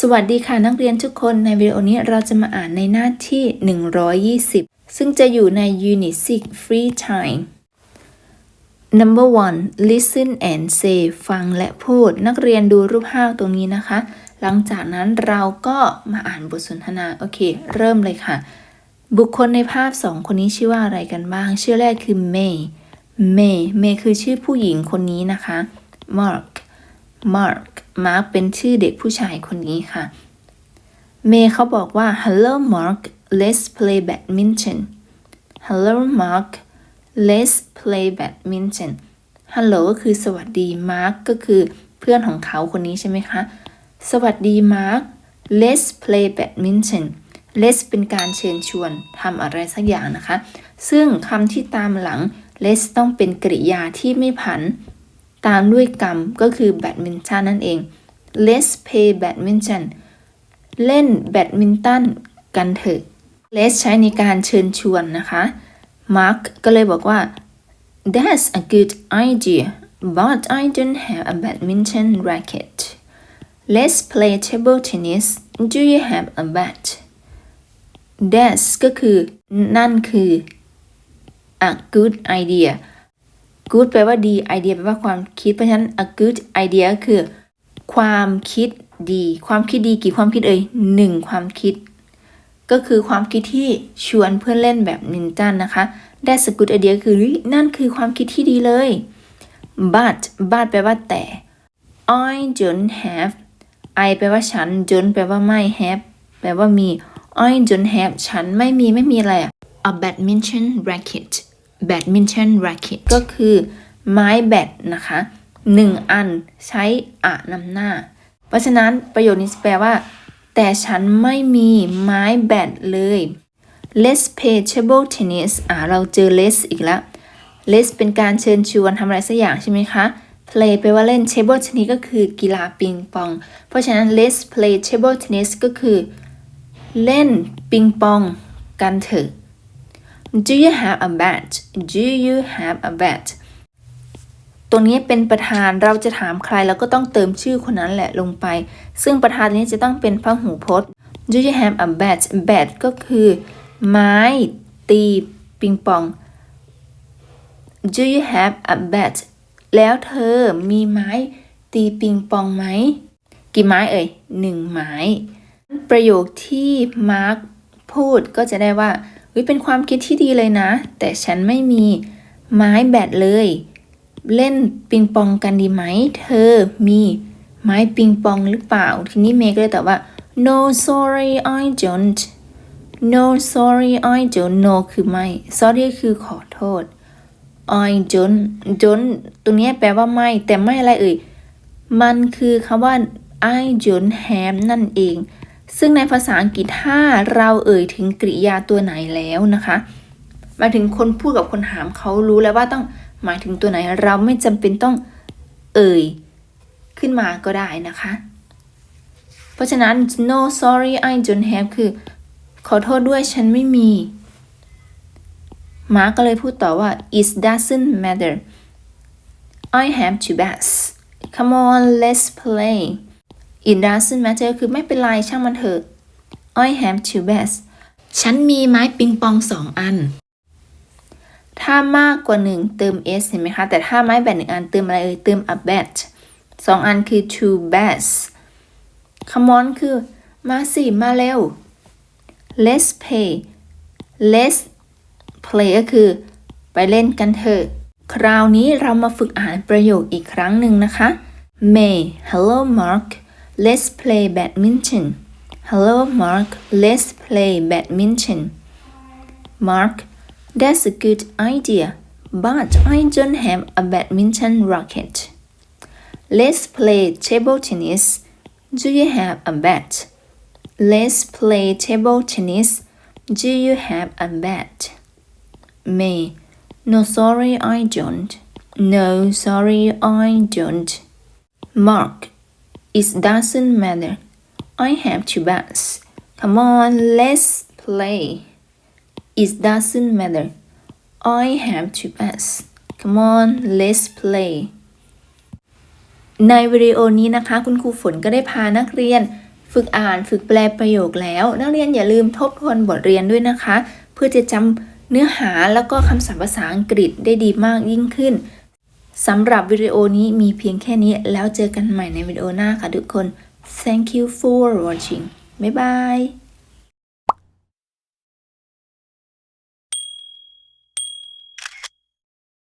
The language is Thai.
สวัสดีค่ะนักเรียนทุกคนในวิดีโอนี้เราจะมาอ่านในหน้าที่ 120 ซึ่งจะอยู่ใน Unit 6 Free Time Number one listen and say ฟังและพูด นักเรียนดูรูปภาพตรงนี้นะคะ หลังจากนั้นเราก็มาอ่านบทสนทนา โอเค เริ่มเลยค่ะ บุคคลในภาพสองคนนี้ชื่อว่าอะไรกันบ้าง ชื่อแรกคือ May May May คือชื่อผู้หญิงคนนี้นะคะ Mark Mark Mark เป็นชื่อเด็กผู้ชายคนนี้ค่ะ เมย์เขาบอกว่า Hello Mark let's play badminton Hello Mark let's play badminton Hello ก็คือสวัสดี Mark ก็คือเพื่อนของเขาคนนี้ใช่ไหมคะ สวัสดี Mark let's play badminton let's เป็นการเชิญชวนทำอะไรสักอย่างนะคะ ซึ่งคำที่ตามหลัง let's ต้องเป็นกริยาที่ไม่ผัน ตามด้วยกรรมก็คือแบดมินตันนั่นเอง let's play badminton เล่นแบดมินตันกันเถอะ let's ใช้ในการเชิญชวนนะคะ Mark ก็เลยบอกว่า that's a good idea but I don't have a badminton racket let's play table tennis do you have a bat that's ก็คือ นั่นคือ a good idea good แปลว่าดี idea แปลว่าความคิด เพราะฉะนั้น a good idea ก็คือ ความคิดดี ความคิดดีกี่ความคิดเอ่ยหนึ่งความคิด ก็คือความคิดที่ชวนเพื่อนเล่นแบบนินจันนะคะ that's a good idea คือนั่นคือความคิดที่ดีเลย but but แปลว่าแต่ I don't have I แปลว่าฉัน don't แปลว่าไม่ have แปลว่ามี I don't have ฉันไม่มีไม่มีอะไรอะ a badminton racket badminton racket ก็คือไม้แบดนะคะหนึ่งอันใช้อะนำหน้า เพราะฉะนั้นประโยคนี้แปลว่า แต่ฉันไม่มีไม้แบดเลย let's play table tennis อ่าเราเจอ let's อีกแล้ว let's เป็นการเชิญชวนทำอะไรสักอย่างใช่ไหมคะ play แปลว่าเล่น table tennis ก็คือกีฬาปิงปอง เพราะฉะนั้น let's play table tennis ก็คือ เล่นปิงปองกันเถอะ Do you have a bat? Do you have a bat? ตัวนี้เป็นประธานเราจะถามใครเราก็ต้องเติมชื่อคนนั้นแหละลงไป ซึ่งประธานนี้จะต้องเป็นพหูพจน์ Do you have a bat? bat ก็คือ ไม้ ตีปิงปอง Do you have a bat? แล้วเธอมีไม้ตีปิงปองไหม กี่ไม้เอ่ยหนึ่งไม้ ประโยคที่มาร์คพูดก็จะได้ว่า เฮ้ยเป็นความคิดที่ดีเลยนะ แต่ฉันไม่มีไม้แบดเลย เล่นปิงปองกันดีไหม เธอมีไม้ปิงปองหรือเปล่า ทีนี้เมย์ก็เลยตอบว่า no sorry I don't no sorry I don't no คือไม่ sorry คือขอโทษ I don't don't ตรงนี้แปลว่าไม่ แต่ไม่อะไรเอ่ย มันคือคำว่า I don't have นั่นเอง ซึ่งในภาษาอังกฤษถ้าเราเอ่ยถึงกริยาตัวไหนแล้วนะคะหมายถึงคนพูดกับคนถามเขารู้แล้วว่าต้องหมายถึงตัวไหนเราไม่จำเป็นต้องเอ่ยขึ้นมาก็ได้นะคะ เพราะฉะนั้น no sorry I don't have คือ ขอโทษด้วยฉันไม่มีมาก็เลยพูดต่อว่า it doesn't matter I have two bats come on let's play it doesn't matter คือไม่เป็นไรช่างมันเถอะ I have two bats ฉันมีไม้ปิงปองสองอัน ถ้ามากกว่าหนึ่งเติม s เห็นไหมคะ แต่ถ้าไม้แบดหนึ่งอันเติมอะไรเอ่ยเติม a bat สองอันคือ two bats come on คือ มาสิมาเร็ว let's play let's play ก็คือ ไปเล่นกันเถอะ คราวนี้เรามาฝึกอ่านประโยคอีกครั้งหนึ่งนะคะ May hello Mark let's play badminton hello Mark let's play badminton Mark that's a good idea but I don't have a badminton racket let's play table tennis do you have a bat let's play table tennis do you have a bat May. No, sorry, I don't. No, sorry, I don't. Mark. It doesn't matter. I have to bats. Come on, let's play. It doesn't matter. I have two bats. Come on, let's play. ในวิดีโอนี้นะคะ คุณครูฝนก็ได้พานักเรียน ฝึกอ่านฝึกแปลประโยคแล้ว นักเรียนอย่าลืมทบทวนบทเรียนด้วยนะคะ เพื่อจะจำเนื้อหาแล้วก็คำศัพท์ภาษาอังกฤษได้ดีมากยิ่งขึ้น สำหรับวิดีโอนี้มีเพียงแค่นี้แล้วเจอกันใหม่ในวิดีโอหน้าค่ะทุกคน thank you for watching บ๊ายบาย